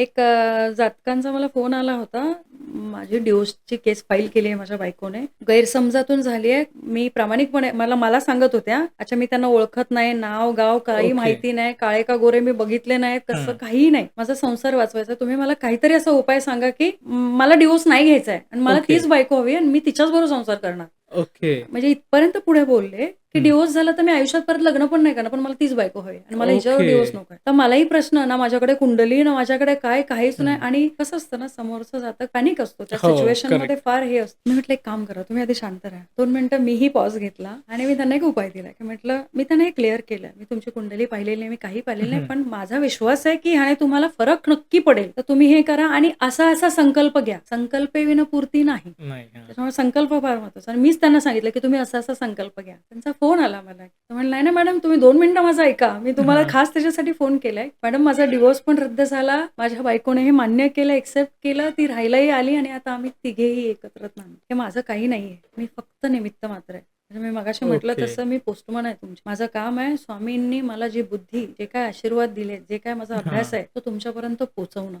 एक अ, जातकांचा मला फोन आला होता. माझी डिव्होर्सची केस फाईल केली आहे माझ्या बायकोने. गैरसमजातून झाली आहे. मी प्रामाणिकपणे मला मला सांगत होत्या, अच्छा मी त्यांना ओळखत नाही, नाव-गाव काही ओके. माहिती नाही, काळे का गोरे मी बघितले नाहीत, कसं हं. काहीही नाही. माझा संसार वाचवायचा. तुम्ही मला काहीतरी असा उपाय सांगा, की मला डिव्होर्स नाही घ्यायचा आहे आणि मला ओके. तीच बायको हवी आहे आणि मी तिच्याचबरोबर संसार करणार. ओके. म्हणजे इथपर्यंत पुढे बोलले, की हं. डिव्होर्स झाला तर मी आयुष्यात परत लग्न पण नाही करणार, पण मला तीच बायको हवी आणि मला हिच्यावर ओके. डिव्होर्स नकोय. तर मलाही प्रश्न ना माझ्याकडे कुंडली, ना माझ्याकडे काय काहीच नाही हं. आणि कसं असतं ना समोरचा जातक पॅनिक असतो. त्या हो, सिच्युएशनमध्ये करेक्ट. फार हे असतं. मी म्हटलं एक काम करा, तुम्ही आधी शांत राहा. 2 मिनिटं मीही पॉज घेतला आणि मी त्यांना एक उपाय दिला, की म्हटलं मी त्यांना हे क्लिअर केलं. मी तुमची कुंडली पाहिलेली नाही, मी काही पाहिलेलं नाही, हं. पण माझा विश्वास आहे, की ह्याने तुम्हाला फरक नक्की पडेल. तर तुम्ही हे करा आणि असा-असा संकल्प घ्या. संकल्पेविना पूर्ती नाही. नाही. हां. त्याच्यामुळे संकल्प फार महत्त्वाचा आणि मीच त्यांना सांगितलं, की तुम्ही असा-असा संकल्प घ्या. त्यांचा फोन आला मला. म्हणलं, "नाही, नाही मॅडम तुम्ही 2 मिनिटं माझं ऐका. मी तुम्हाला. खास त्याच्यासाठी फोन केलाय. मॅडम माझा डिव्होर्स पण रद्द झाला. माझ्या बायकोने हे मान्य केलं, एक्सेप्ट केलं. ती राहायलाही आली आणि आता आम्ही तिघेही एकत्र. हे माझं काही नाहीये. मी फक्त निमित्त मात्र आहे." म्हणजे मी मगाशी म्हटलं. तसं मी पोस्टमन आहे तुमची. माझं काम आहे स्वामींनी मला जी बुद्धी, जे काही आशीर्वाद दिले, जे काही माझा. अभ्यास आहे, तो तुमच्यापर्यंत पोहोचवणं.